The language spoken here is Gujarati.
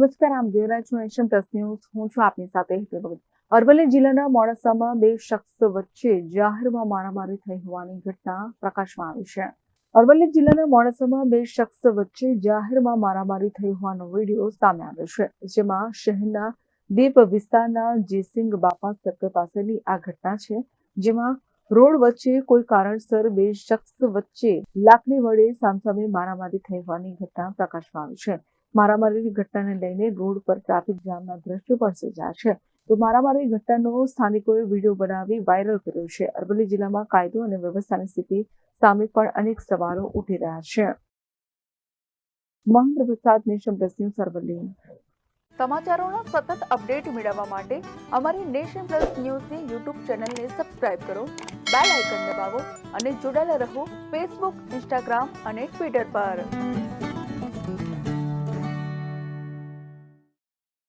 નમસ્કાર, આમ જોઈ રહ્યા છો નેશન પ્લસ ન્યૂઝ. હું છું આપની સાથે અરવલ્લી જિલ્લાના મોડાસામાં બે શખ્સ વચ્ચે જાહેરમાં મારામારી થઈ હોવાની ઘટના પ્રકાશમાં આવી છે. અરવલ્લી જિલ્લાના મોડાસામાં બે શખ્સ વચ્ચે જાહેરમાં મારામારી થઈ હોવાનો વીડિયો સામે આવ્યો છે, જેમાં શહેરના દીપ વિસ્તારના જયસિંગ બાપા સર્કલ પાસેની આ ઘટના છે, જેમાં રોડ વચ્ચે કોઈ કારણસર બે શખ્સ વચ્ચે લાકડી વડે સામસામે મારામારી થઈ હોવાની ઘટના પ્રકાશમાં આવી છે. મારામારીની ઘટનાને લઈને રોડ પર ટ્રાફિક જામના દ્રશ્યો પણ સર્જાયા છે. તો મારામારીની ઘટનાનો સ્થાનિકોએ વીડિયો બનાવી વાયરલ કર્યો છે. અરવલ્લી જિલ્લામાં કાયદો અને વ્યવસ્થાની સ્થિતિ સામે પણ અનેક સવાલો ઉઠી રહ્યા છે. મહેન્દ્ર પ્રસાદ નેશન પ્લસ અરવલ્લી. સમાચારોના સતત અપડેટ મેળવવા માટે અમારી નેશન પ્લસ ન્યૂઝની યુટ્યુબ ચેનલને સબસ્ક્રાઇબ કરો, બેલ આઇકન દબાવો અને જોડાયેલા રહો ફેસબુક, ઇન્સ્ટાગ્રામ અને ટ્વિટર પર.